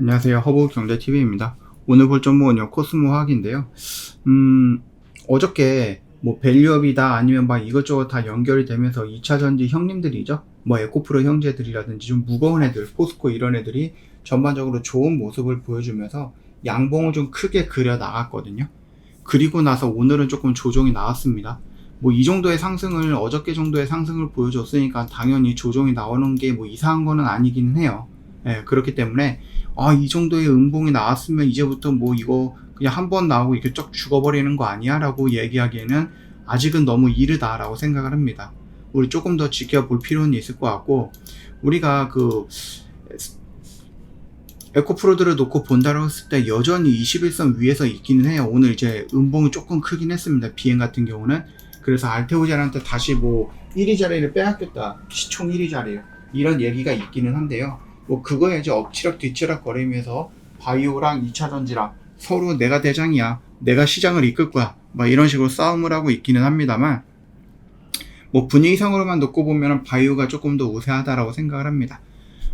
안녕하세요. 허브경제TV입니다. 오늘 볼 종목은요, 코스모 화학인데요. 음, 어저께 뭐 밸류업이다 아니면 막 이것저것 다 연결이 되면서 2차전지 형님들이죠. 뭐 에코프로 형제들이라든지 좀 무거운 애들, 포스코 이런 애들이 전반적으로 좋은 모습을 보여주면서 양봉을 좀 크게 그려 나갔거든요. 그리고 나서 오늘은 조금 조정이 나왔습니다. 뭐 이 정도의 상승을 어저께 정도의 상승을 보여줬으니까 당연히 조정이 나오는 게 뭐 이상한 거는 아니기는 해요. 예, 그렇기 때문에 아, 이 정도의 음봉이 나왔으면 이제부터 뭐 이거 그냥 한 번 나오고 이렇게 쩍 죽어버리는 거 아니야? 라고 얘기하기에는 아직은 너무 이르다라고 생각을 합니다. 우리 조금 더 지켜볼 필요는 있을 것 같고, 우리가 그, 에코프로드를 놓고 본다고 했을 때 여전히 21선 위에서 있기는 해요. 오늘 이제 음봉이 조금 크긴 했습니다. 비행 같은 경우는. 그래서 알테오젠한테 다시 뭐 1위 자리를 빼앗겼다. 시총 1위 자리를. 이런 얘기가 있기는 한데요. 뭐 그거에 이제 엎치락 뒤치락 거리면서 바이오랑 2차 전지랑 서로 내가 대장이야. 내가 시장을 이끌 거야. 막 이런 식으로 싸움을 하고 있기는 합니다만 뭐 분위기상으로만 놓고 보면 바이오가 조금 더 우세하다라고 생각을 합니다.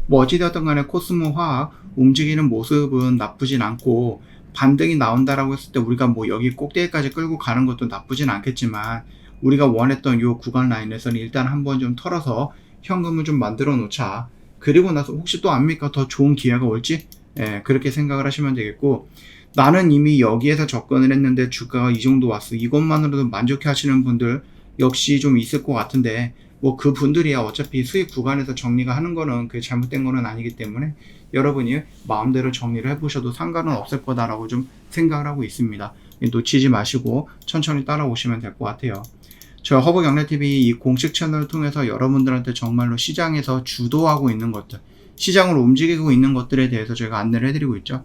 뭐 어찌되었던 간에 코스모 화학 움직이는 모습은 나쁘진 않고 반등이 나온다라고 했을 때 우리가 뭐 여기 꼭대기까지 끌고 가는 것도 나쁘진 않겠지만 우리가 원했던 요 구간 라인에서는 일단 한번 좀 털어서 현금을 좀 만들어 놓자. 그리고 나서 혹시 또 압니까? 더 좋은 기회가 올지? 예, 그렇게 생각을 하시면 되겠고, 나는 이미 여기에서 접근을 했는데 주가가 이 정도 왔어. 이것만으로도 만족해 하시는 분들 역시 좀 있을 것 같은데, 뭐 그 분들이야 어차피 수익 구간에서 정리가 하는 거는 그게 잘못된 거는 아니기 때문에 여러분이 마음대로 정리를 해보셔도 상관은 없을 거다라고 좀 생각을 하고 있습니다. 놓치지 마시고 천천히 따라오시면 될 것 같아요. 저 허브 경례TV 이 공식 채널을 통해서 여러분들한테 정말로 시장에서 주도하고 있는 것들, 시장을 움직이고 있는 것들에 대해서 저희가 안내를 해드리고 있죠.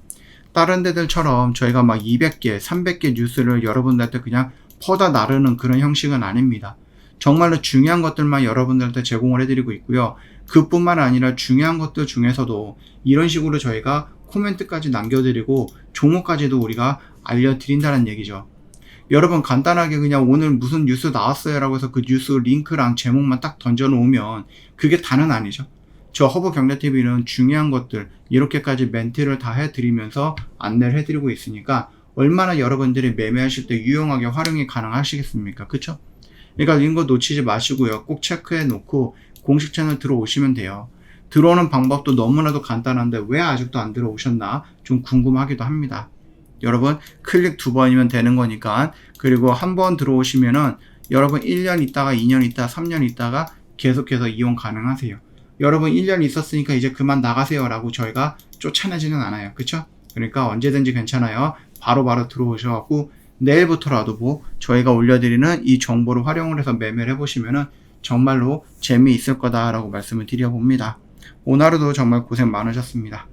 다른 데들처럼 저희가 막 200개, 300개 뉴스를 여러분들한테 그냥 퍼다 나르는 그런 형식은 아닙니다. 정말로 중요한 것들만 여러분들한테 제공을 해드리고 있고요. 그뿐만 아니라 중요한 것들 중에서도 이런 식으로 저희가 코멘트까지 남겨드리고 종목까지도 우리가 알려드린다는 얘기죠. 여러분 간단하게 그냥 오늘 무슨 뉴스 나왔어요 라고 해서 그 뉴스 링크랑 제목만 딱 던져 놓으면 그게 다는 아니죠. 저 허브 경례TV는 중요한 것들 이렇게까지 멘트를 다 해드리면서 안내를 해드리고 있으니까 얼마나 여러분들이 매매하실 때 유용하게 활용이 가능하시겠습니까? 그쵸? 그러니까 이런 거 놓치지 마시고요. 꼭 체크해 놓고 공식 채널 들어오시면 돼요. 들어오는 방법도 너무나도 간단한데 왜 아직도 안 들어오셨나 좀 궁금하기도 합니다. 여러분 클릭 두 번이면 되는 거니까 그리고 한 번 들어오시면은 여러분 1년 있다가 2년 있다가 3년 있다가 계속해서 이용 가능하세요. 여러분 1년 있었으니까 이제 그만 나가세요 라고 저희가 쫓아내지는 않아요. 그쵸? 그러니까 언제든지 괜찮아요. 바로 바로 들어오셔갖고 내일부터라도 뭐 저희가 올려드리는 이 정보를 활용을 해서 매매를 해보시면은 정말로 재미있을 거다라고 말씀을 드려봅니다. 오늘 하루도 정말 고생 많으셨습니다.